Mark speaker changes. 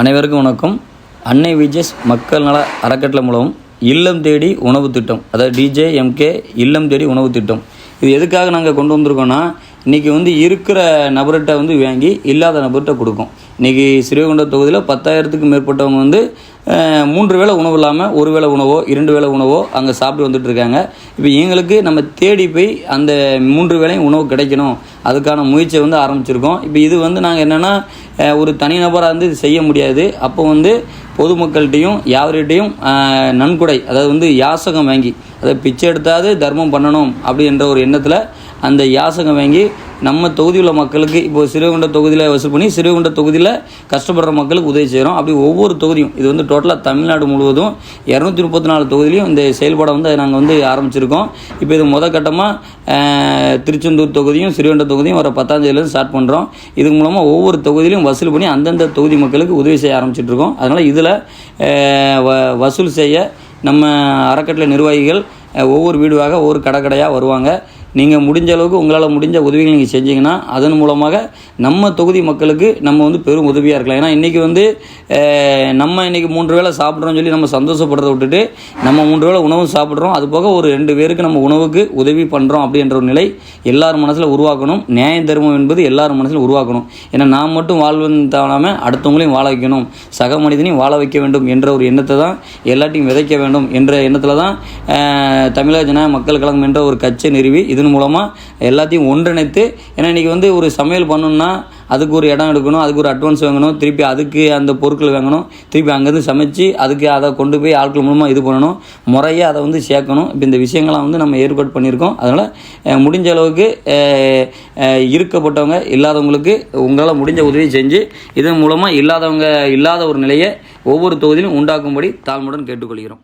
Speaker 1: அனைவருக்கும் வணக்கம். அன்னை விஜஸ் மக்கள் நல அறக்கட்டளை மூலம் இல்லம் தேடி உணவு திட்டம் அதாவது டிஜே எம்கே இல்லம் தேடி உணவு திட்டம். இது எதுக்காக நாங்கள் கொண்டு வந்திருக்கோன்னா இன்றைக்கி வந்து இருக்கிற நபர்கிட்ட வந்து வாங்கி இல்லாத நபர்கிட்ட கொடுக்கும். இன்றைக்கி ஸ்ரீவைகுண்டம் தொகுதியில் பத்தாயிரத்துக்கு மேற்பட்டவங்க வந்து மூன்று வேளை உணவு இல்லாமல் ஒரு வேளை உணவோ இரண்டு வேளை உணவோ அங்கே சாப்பிட்டு வந்துட்டு இருக்காங்க. இப்போ எங்களுக்கு நம்ம தேடி போய் அந்த மூன்று வேளையும் உணவு கிடைக்கணும். அதுக்கான முயற்சியை வந்து ஆரம்பிச்சிருக்கோம். இப்போ இது வந்து நாங்கள் என்னென்னா ஒரு தனிநபராக வந்து இது செய்ய முடியாது. அப்போ வந்து பொதுமக்கள்கிட்டையும் யாவர்கிட்டையும் நன்கொடை அதாவது வந்து யாசகம் வாங்கி அதை பிச்சை எடுத்தாவது தர்மம் பண்ணணும் அப்படின்ற ஒரு எண்ணத்தில் அந்த யாசகம் வாங்கி நம்ம தொகுதியில் மக்களுக்கு இப்போ சிறுவகுண்ட தொகுதியில் வசூல் பண்ணி சிறுவகுண்ட தொகுதியில் கஷ்டப்படுற மக்களுக்கு உதவி செய்கிறோம் அப்படி ஒவ்வொரு தொகுதியும் இது வந்து டோட்டலாக தமிழ்நாடு முழுவதும் இரநூத்தி முப்பத்தி நாலு தொகுதியிலையும் இந்த செயல்பாடை வந்து நாங்கள் வந்து ஆரம்பிச்சிருக்கோம். இப்போ இது முத கட்டமாக திருச்செந்தூர் தொகுதியும் சிறுவண்ட தொகுதியும் வர பத்தாந்தேதியிலேருந்து ஸ்டார்ட் பண்ணுறோம் இது மூலமாக ஒவ்வொரு தொகுதியிலையும் வசூல் பண்ணி அந்தந்த தொகுதி மக்களுக்கு உதவி செய்ய ஆரம்பிச்சிட்ருக்கோம் அதனால் இதில் வசூல் செய்ய நம்ம அறக்கட்டளை நிர்வாகிகள் ஒவ்வொரு வீடுவாக ஒவ்வொரு கடை கடையாக வருவாங்க. நீங்கள் முடிஞ்ச அளவுக்கு உங்களால் முடிஞ்ச உதவிகள் நீங்கள் செஞ்சீங்கன்னா அதன் மூலமாக நம்ம தொகுதி மக்களுக்கு நம்ம வந்து பெரும் உதவியாக இருக்கலாம். ஏன்னா இன்றைக்கி வந்து நம்ம இன்றைக்கி மூன்று வேளை சாப்பிட்றோம்னு சொல்லி நம்ம சந்தோஷப்படுறத விட்டுட்டு நம்ம மூன்று வேளை உணவும் சாப்பிட்றோம். அது போக ஒரு ரெண்டு பேருக்கு நம்ம உணவுக்கு உதவி பண்ணுறோம் அப்படின்ற ஒரு நிலை எல்லார் மனசில் உருவாக்கணும். நியாய தர்மம் என்பது எல்லார் மனசில் உருவாக்கணும். ஏன்னா நான் மட்டும் வாழ்வன் தவணாமல் அடுத்தவங்களையும் வாழ வைக்கணும். சக மனிதனையும் வாழ வைக்க வேண்டும் என்ற ஒரு எண்ணத்தை தான் எல்லாத்தையும் விதைக்க வேண்டும் என்ற எண்ணத்தில் தான் தமிழக ஜன மக்கள் கழகம் என்ற ஒரு கட்சி நிறுவி இது இதன் மூலமாக எல்லாத்தையும் ஒன்றிணைத்து ஏன்னா இன்றைக்கி வந்து ஒரு சமையல் பண்ணணும்னா அதுக்கு ஒரு இடம் எடுக்கணும் அதுக்கு ஒரு அட்வான்ஸ் வாங்கணும் திருப்பி அதுக்கு அந்த பொருட்கள் வாங்கணும் திருப்பி அங்கேருந்து சமைச்சு அதுக்கு அதை கொண்டு போய் ஆட்கள் மூலமாக இது பண்ணணும் முறையாக அதை வந்து சேர்க்கணும். இப்போ இந்த விஷயங்கள்லாம் வந்து நம்ம ஏற்பாடு பண்ணியிருக்கோம். அதனால் முடிஞ்ச அளவுக்கு இருக்கப்பட்டவங்க இல்லாதவங்களுக்கு உங்களால் முடிஞ்ச உதவி செஞ்சு இதன் மூலமாக இல்லாதவங்க இல்லாத ஒரு நிலையை ஒவ்வொரு தொகுதியிலும் உண்டாக்கும்படி தாழ்மையுடன் கேட்டுக்கொள்கிறோம்.